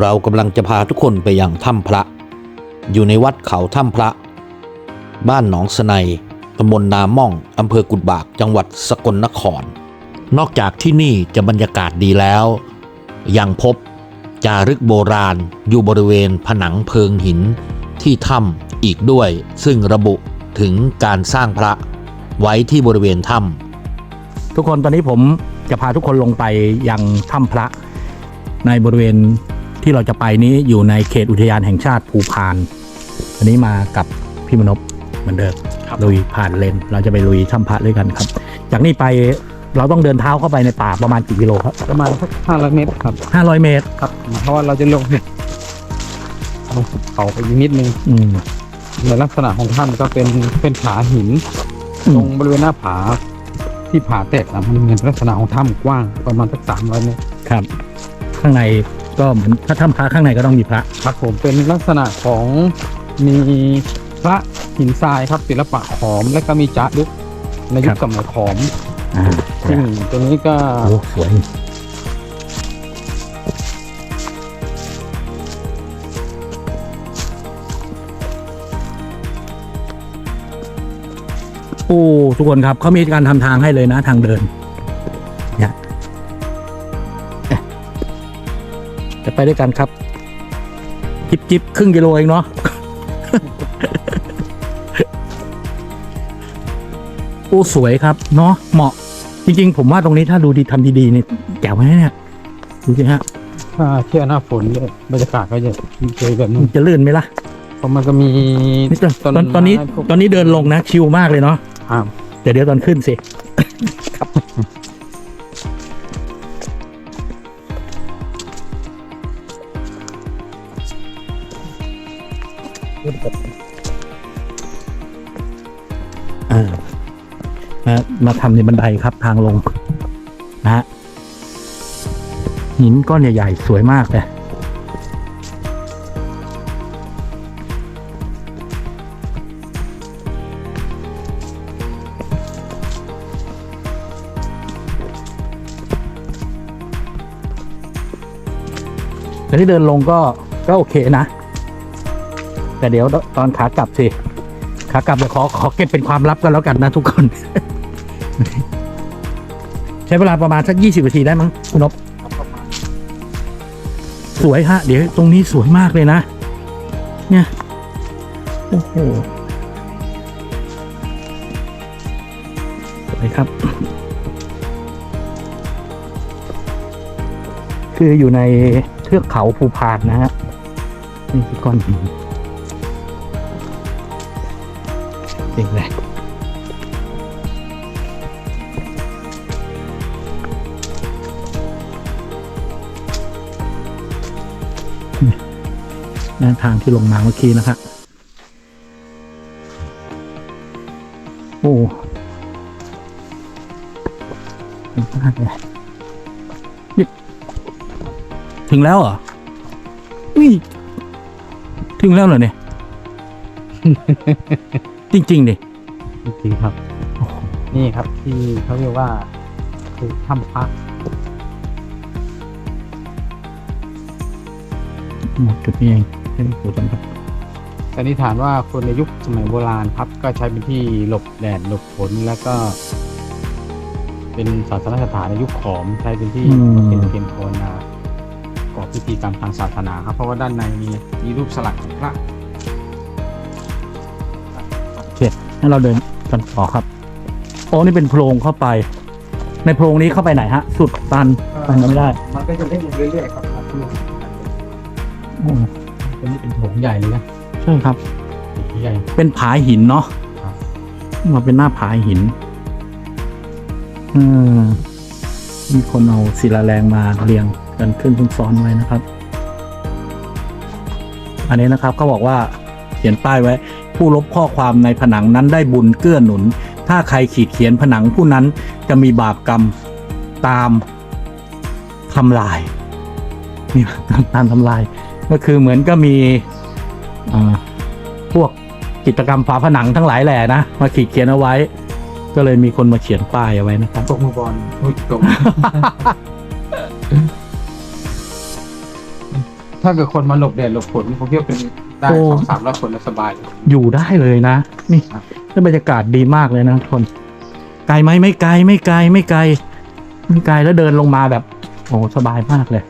เรากำลังจะพาทุกคนไปยังถ้ำพระ อยู่ในวัดเขาถ้ำพระ บ้านหนองสไนตำบลนาม่องอำเภอกุดบาก จังหวัดสกลนคร นอกจากที่นี่จะบรรยากาศดีแล้ว ยังพบจารึกโบราณอยู่บริเวณผนังเพิงหินที่ถ้ำอีกด้วย ซึ่งระบุถึงการสร้างพระไว้ที่บริเวณถ้ำทุกคนตอนนี้ผมจะพาทุกคนลงไปยังถ้ำพระในบริเวณ ที่เราจะไปนี้อยู่ในเขตอุทยานแห่งชาติภูพานอันนี้มากับพี่มนพเหมือนเดิมลุยผ่านเลน เราจะไปลุยถ้ำพระด้วยกันครับ จากนี้ไปเราต้องเดินเท้าเข้าไปในป่าประมาณกี่กิโลครับประมาณสักห้าร้อยเมตรครับ500เมตรครับเพราะว่าเราจะลงลงภูเขาไปอีกนิดนึงอืมในลักษณะของถ้ำก็เป็นเป็นผาหินอืมตรงบริเวณหน้าผาที่ผาแตกนะมันเป็นลักษณะของถ้ำกว้างประมาณสักสามร้อยเมตรครับ ข้างใน ก็เหมือนถ้าถ้ำพระข้างในก็ต้องมีพระ ครับผมเป็นลักษณะของมีพระหินทรายครับศิลปะขอม และก็มีจารึกในยุครัคบสมัยขอมอ่าซึ่งตัวนี้ก็โอ้สวย โอ้ทุกคนครับเขามีการทำทางให้เลยนะทางเดิน ไปด้วยกันครับ จิบจิบครึ่งกิโลเองเนาะโอ้สวยครับ เนาะเหมาะ จริง ๆ ผมว่าตรงนี้ถ้าดูดีทำดีๆนี่แจ๋วไหมเนี่ยดูสิฮะถ้าเที่ยวหน้าฝนเนี่ยบรรยากาศก็จะเจอแบบนี้มันจะลื่นไหมล่ะเพราะมันก็มีนี่ตอนตอนตอนนี้ไม้พวกตอนนี้เดินลงนะชิลมากเลยเนาะอ่าเดี๋ยวเดี๋ยวตอนขึ้นสิครับ นะมาทำในบันไดครับทางลงนะฮะหินก้อนใหญ่ๆสวยมากเลยแต่ที่เดินลงก็ก็โอเคนะ แต่เดี๋ยวตอนขากลับสิขากลับเดี๋ยวขอขอเก็บเป็นความลับกันแล้วกันนะทุกคน ใช้เวลาประมาณสักยี่สิบนาทีได้มั้งคุณนบสวยฮะ เดี๋ยวตรงนี้สวยมากเลยนะ เนี่ย โอ้โหสวยครับ คืออยู่ในเทือกเขาภูพานนะฮะ นี่คือก้อนหินเจ๋งเลย นั่นทางที่ลงมาเมื่อกี้นะครับโอ้เจ๋งมากเลยถึงแล้วเหรออุ้ยถึงแล้วเหรอเนี่ย จริง ๆ ดิ จริงๆครับ นี่ครับที่เขาเรียกว่าคือถ้ำพักหมดจุดนี้เอง ใช่จุดนั้นครับสันนิษฐานว่าคนในยุคสมัยโบราณครับ ก็ใช้เป็นที่หลบแดดหลบฝนแล้วก็ เป็นศาสนสถานในยุคขอมใช้เป็นที่เป็นเพียงภาวนาประกอบพิธีกรรมทางศาสนาครับ เพราะว่าด้านในมีมีรูปสลักของพระงั้นเราเดินกันต่อครับโอ้นี่เป็นโพรงเข้าไป ในโพรงนี้เข้าไปไหนฮะ สุดตันตันก็ไม่ได้ มันก็จะเล่นเรื่อยๆครับ ครับโอ้ตัวนี้เป็นโถงใหญ่เลยนะใช่ครับ โถงใหญ่ เป็นผาหินเนาะครับ มาเป็นหน้าผาหินอืมมีคนเอาศิลาแรงมาเรียงกันขึ้นซ้อนๆไว้นะครับ อันนี้นะครับเขาบอกว่าเขียนป้ายไว้ ผู้ลบข้อความในผนังนั้นได้บุญเกื้อหนุน ถ้าใครขีดเขียนผนังผู้นั้นจะมีบาปกรรมตามทำลายนี่ตามตามทำลาย ก็คือเหมือนก็มีอ่าพวกกิจกรรมฝาผนังทั้งหลายแหล่นะมาขีดเขียนเอาไว้ ก็เลยมีคนมาเขียนป้ายเอาไว้นะครับตกมือบอลตกถ้าเกิดคนมาหลบแดดหลบฝนผมคิดว่าเป็นได้โอ้สองสามร้อยคนสบายเลยอยู่ได้เลยนะ นี่ครับแล้วบรรยากาศดีมากเลยนะทุกคน ไกลไหมไม่ไกลไม่ไกลไม่ไกล ไม่ไกลแล้วเดินลงมาแบบ โอ้สบายมากเลย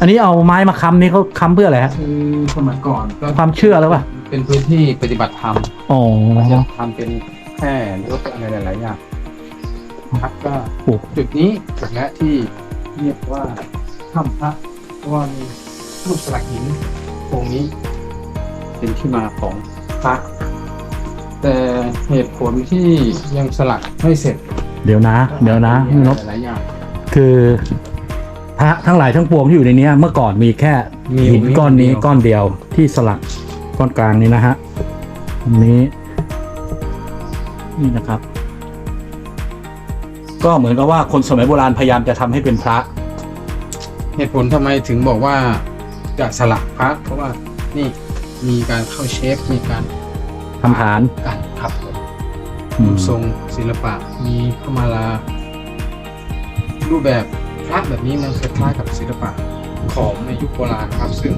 อันนี้เอาไม้มาค้ำนี่เขาค้ำเพื่ออะไรฮะ คือสมัยก่อนก็ความเชื่อหรือเปล่า เป็นพื้นที่ปฏิบัติธรรมอ๋ออาจจะทำเป็นแค่หรือว่าเป็นอะไรหลายๆอย่างครับก็โอ้ จุดนี้จุดแรกที่เรียกว่าถ้ำพระเพราะว่ามีรูปสลักหินองค์นี้ เป็นที่มาของพระแต่เหตุผลที่ยังสลักไม่เสร็จเดี๋ยวนะ เดี๋ยวนะมีนบหลายๆอย่างคือ พระทั้งหลายทั้งปวงที่อยู่ในเนี้ยเมื่อก่อนมีแค่มีหินก้อนนี้เดียวก้อนเดียวที่สลักก้อนกลางนี้นะฮะตรงนี้นี่นะครับ ก็เหมือนกับว่าคนสมัยโบราณพยายามจะทำให้เป็นพระ เหตุผลทำไมถึงบอกว่าจะสลักพระเพราะว่านี่มีการเข้าเชฟมีการทำฐานกันครับผมอืมทรงศิลปะ มีพระมาลารูปแบบ พระแบบนี้มันคล้ายๆกับศิลปะของในยุคโบราณครับ ซึ่ง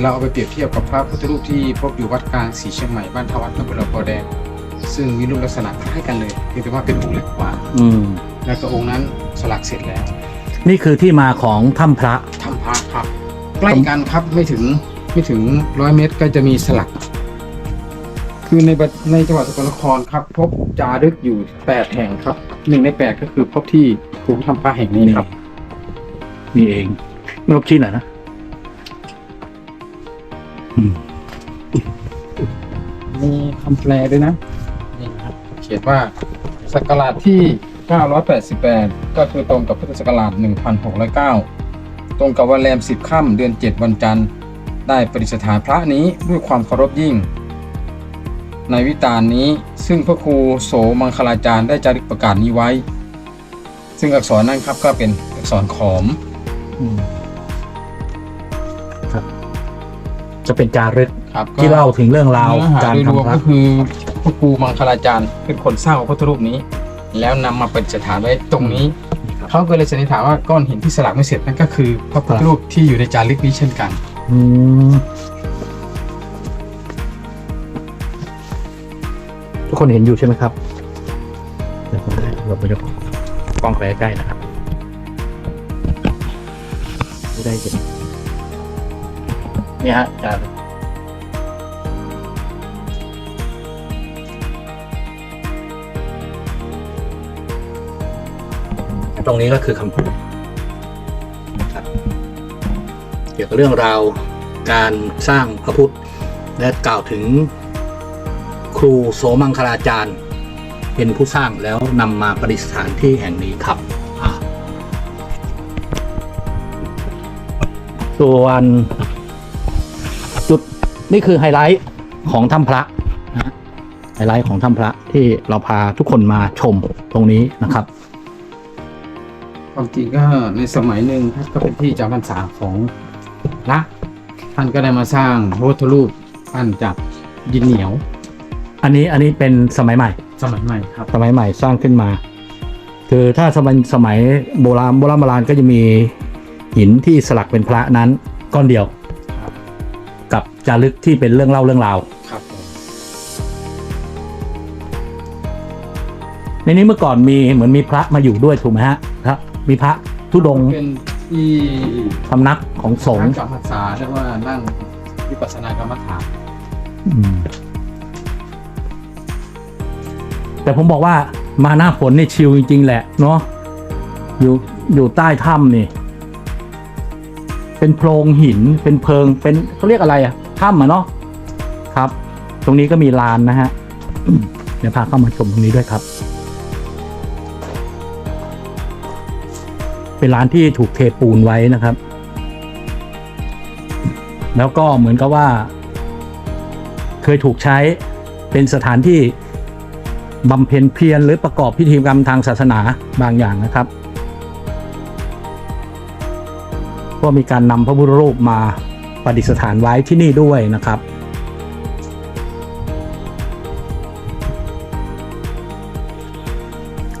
เราเอาไปเปรียบเทียบกับพระพุทธรูปที่พบอยู่วัดกลางสีเชียงใหม่บ้านทวัดตำบลปอแดง ซึ่งมีรูปลักษณะคล้ายกันเลยเพียงแต่ว่าเป็นองค์เล็กกว่า อืม แล้วก็องค์นั้นสลักเสร็จแล้วนี่คือที่มาของถ้ำพระทำพระครับ ใกล้กันครับไม่ถึงไม่ถึงร้อยเมตรก็จะมีสลัก คือในประในจังหวัดสกลนครครับ พบจารึกอยู่แปดแห่งครับหนึ่งในแปดก็คือพบที่ ภูทำพระแห่งนี้ครับ นี่เองไม่ลบชี้หน่อยนะอืมมีคำแปลด้วยนะนี่ครับ เขียนว่าศักราชที่ 988 ก็คือตรงกับพุทธศักราช 1609 ตรงกับวันแรม 10 ค่ำเดือน 7 วันจันทร์ ได้ประดิษฐานพระนี้ด้วยความเคารพยิ่ง ในวิตาลนี้ซึ่งพระครูโสมังคลาจารย์ได้จารึกประกาศนี้ไว้ ซึ่งอักษรนั้นครับก็เป็นอักษรขอมอืมครับ จะเป็นจารึกครับก็ที่เล่าถึงเรื่องราวเนื้อหาการโดยรวมทำพระก็คือพระครูมังคลาจารย์เป็นคนสร้างพระพุทธรูปนี้ แล้วนำมาประดิษฐานไว้ตรงนี้เขาก็เลยสันนิษฐานว่าก้อนหินที่สลักไม่เสร็จนั่นก็คือพระพุทธรูปที่อยู่ในจารึกนี้เช่นกันอืมทุกคนเห็นอยู่ใช่ไหมครับเดี๋ยวผมได้เราไปย กกล้องไปใกล้ๆนะครับไม่ได้เห็นนี่ฮะจารึกตรงนี้ก็คือคำพูดนะครับเกี่ยวกับเรื่องราวการสร้างพระพุทธและกล่าวถึงครูโสมังคลาจารย์ เป็นผู้สร้างแล้วนำมาประดิษฐานที่แห่งนี้ครับอ่าส่วนจุดนี่คือไฮไลท์ของถ้ำพระนะฮะไฮไลท์ของถ้ำพระที่เราพาทุกคนมาชมตรงนี้นะครับความจริงก็ในสมัยหนึ่งท่านก็เป็นที่จำพรรษาของพระท่านก็ได้มาสร้างพระพุทธรูปท่านจากดินเหนียว อันนี้อันนี้เป็นสมัยใหม่ สมัยใหม่ครับสมัยใหม่สร้างขึ้นมา คือถ้าสมัยสมัยโบราณโบราณโบราณก็จะมีหินที่สลักเป็นพระนั้นก้อนเดียวครับกับจารึกที่เป็นเรื่องเล่าเรื่องราวครับผมในนี้เมื่อก่อนมีเหมือนมีพระมาอยู่ด้วยถูกไหมฮะครับมีพระทุดงค์เป็นที่พำนักของสงฆ์นั่งจำพรรษาเรียกว่านั่งวิปัสสนากรรมฐานอืม แต่ผมบอกว่ามาหน้าฝนนี่ชิลจริง ๆ แหละเนาะอยู่อยู่ใต้ถ้ำนี่ เป็นโพรงหินเป็นเพิง เป็นเขาเรียกอะไรอะถ้ำอะเนาะครับ ตรงนี้ก็มีลานนะฮะเดี๋ยวพาเข้ามาชมตรงนี้ด้วยครับ เป็นร้านที่ถูกเทปูนไว้นะครับ แล้วก็เหมือนกับว่า เคยถูกใช้เป็นสถานที่ บำเพ็ญเพียรหรือประกอบพิธีกรรมทางศาสนาบางอย่างนะครับ ก็มีการนำพระพุทธรูปมาประดิษฐานไว้ที่นี่ด้วยนะครับ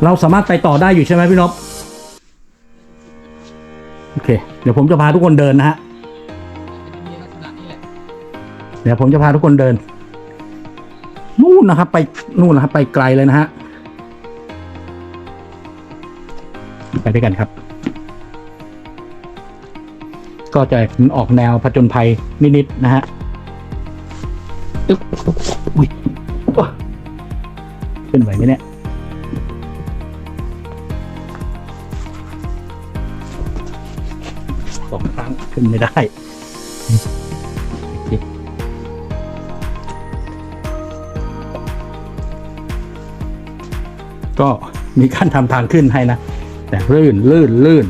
เราสามารถไปต่อได้อยู่ใช่ไหมพี่นพเค เดี๋ยวผมจะพาทุกคนเดินนะฮะ เดี๋ยวผมจะพาทุกคนเดิน นนะครับ ไปนู่นนะครับ ไปไกลเลยนะฮะไปด้วยกันครับ ก็จะออกแนวผจญภัยนิดๆนะฮะอึ๊บอุ้ยโอ้ขึ้นไหวไหมเนี่ยสองครั้งขึ้นไม่ได้ ก็มีการทำทางขึ้นให้นะแต่ลื่นลื่นลื่น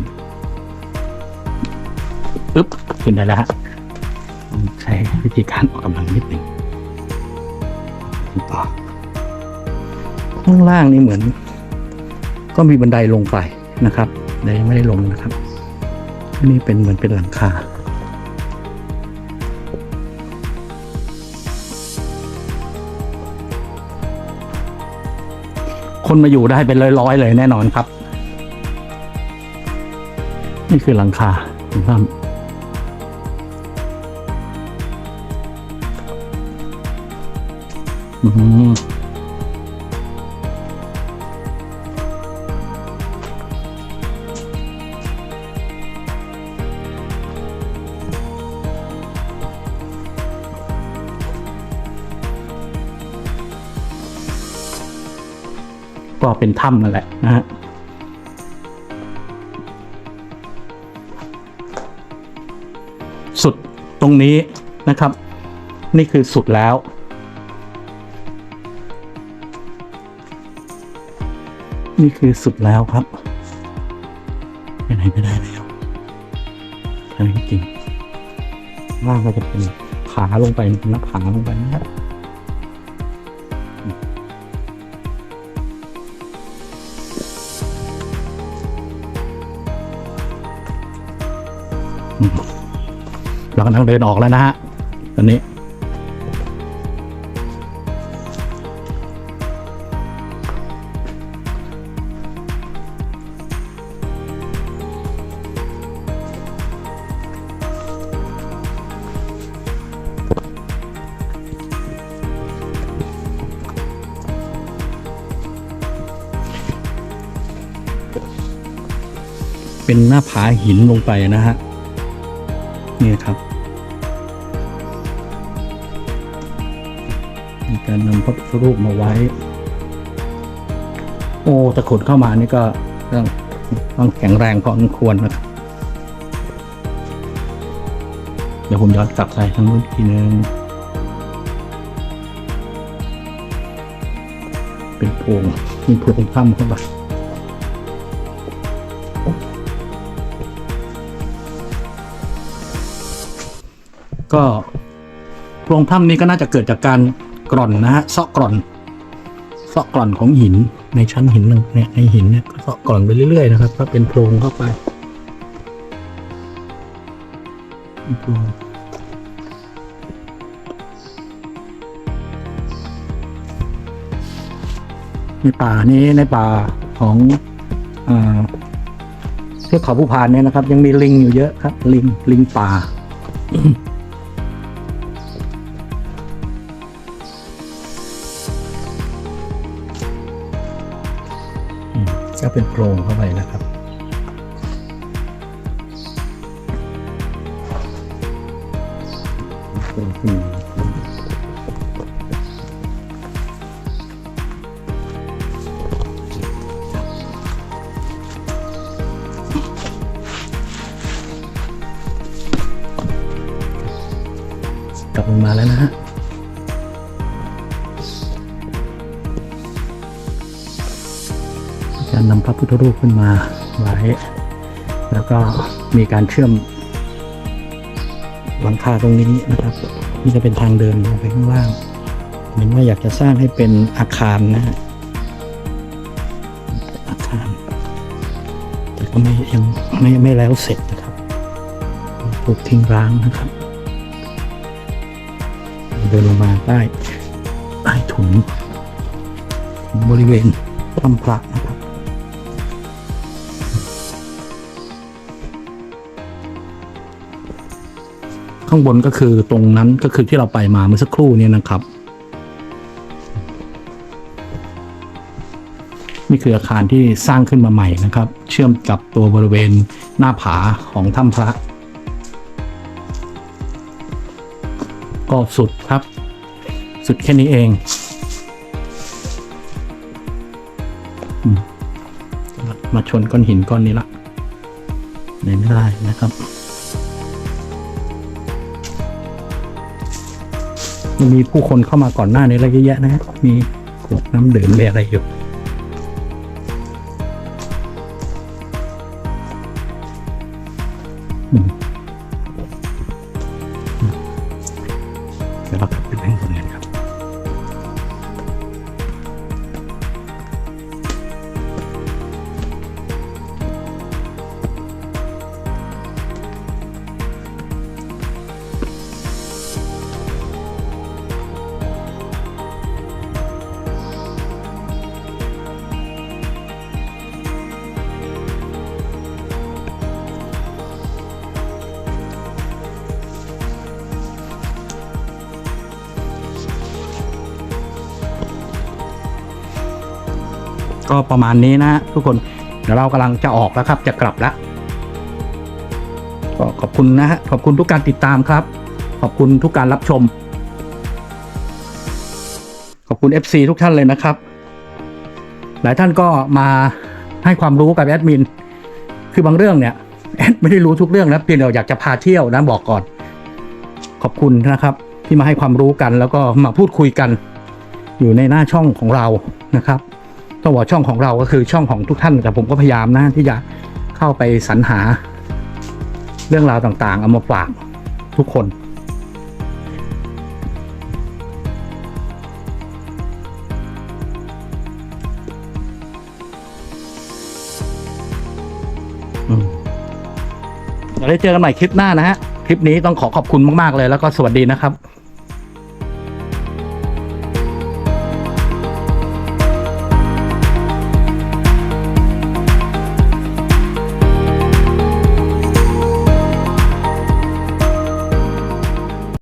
อึ๊บขึ้นได้แล้วฮะใช้วิธีการออกกำลังนิดหนึ่งต่อข้างล่างนี่เหมือน ก็มีบันไดลงไปนะครับแต่ยังไม่ได้ลงนะครับอันนี้เป็นเหมือนเป็นหลังคา คนมาอยู่ได้เป็นร้อยๆเลยแน่นอนครับ นี่คือหลังคาของถ้ำอืม ก็เป็นถ้ำนั่นแหละนะฮะสุดตรงนี้นะครับ นี่คือสุดแล้ว นี่คือสุดแล้วครับไปไหนไม่ได้แล้วอันนี้จริงล่างก็จะเป็นขาลงไปหน้าผาลงไปนะครับ เรากำลังเดินออกแล้วนะฮะตอนนี้ เป็นหน้าผาหินลงไปนะฮะ นี่ครับ การนำพระพุทธรูปมาไว้ โอ้ตะขุดเข้ามานี่ก็ต้องต้องแข็งแรงพอสมควรนะครับ เดี๋ยวผมย้อนกลับไปทางนู้นทีนึงเป็นโพรงมีโพรงถ้ำเข้าไปก็โพรงถ้ำนี้ก็น่าจะเกิดจากการ กร่อนนะฮะซาะกร่อนซาะกร่อนของหินในชั้นหินนึงเนี่ยในหินเนี่ยก็ซาะกร่อนไปเรื่อยๆนะครับก็เป็นโพรงเข้าไปโพรงในป่านี้ในป่าของอ่าเทือกเขาภูพานเนี่ยนะครับ ยังมีลิงอยู่เยอะครับ ลิงลิงป่า ก็เป็นโพรงเข้าไปนะครับโพรงขึ้นมาลับลงมาแล้วนะฮะ การนำพระพุทธรูปขึ้นมาไว้ แล้วก็มีการเชื่อมหลังคาตรงนี้นะครับ นี่จะเป็นทางเดินลงไปข้างล่างเห็นว่าอยากจะสร้างให้เป็นอาคารนะฮะอาคาร แต่ก็ไม่ยังไม่ไม่แล้วเสร็จนะครับถูกทิ้งร้างนะครับ เดินลงมาใต้ใต้ถุนบริเวณถ้ำพระนะครับ ข้างบนก็คือตรงนั้นก็คือที่เราไปมาเมื่อสักครู่นี้นะครับ นี่คืออาคารที่สร้างขึ้นมาใหม่นะครับ เชื่อมกับตัวบริเวณหน้าผาของถ้ำพระ ก็สุดครับ สุดแค่นี้เองมมาชนก้อนหินก้อนนี้ละไหนไม่ได้นะครับ มีผู้คนเข้ามาก่อนหน้านี้อะไรเยอะแยะนะฮะมีขวดน้ำดื่มมีอะไรอยู่ ก็ประมาณนี้นะทุกคนเดี๋ยวเรากำลังจะออกแล้วครับ จะกลับแล้วก็ขอบคุณนะฮะขอบคุณทุกการติดตามครับ ขอบคุณทุกการรับชม ขอบคุณ FC ทุกท่านเลยนะครับ หลายท่านก็มาให้ความรู้กับแอดมิน คือบางเรื่องเนี่ยแอดไม่ได้รู้ทุกเรื่องนะเพียงแต่อยากจะพาเที่ยวนะบอกก่อน ขอบคุณนะครับ ที่มาให้ความรู้กันแล้วก็มาพูดคุยกัน อยู่ในหน้าช่องของเรานะครับ ต้องบอกช่องของเราก็คือช่องของทุกท่านแต่ผมก็พยายามนะที่จะเข้าไปสรรหา เรื่องราวต่างๆ เอามาฝากทุกคนอืมเดี๋ยวได้เจอกันใหม่คลิปหน้านะฮะ คลิปนี้ต้องขอขอบคุณมาก ๆ เลยแล้วก็สวัสดีนะครับ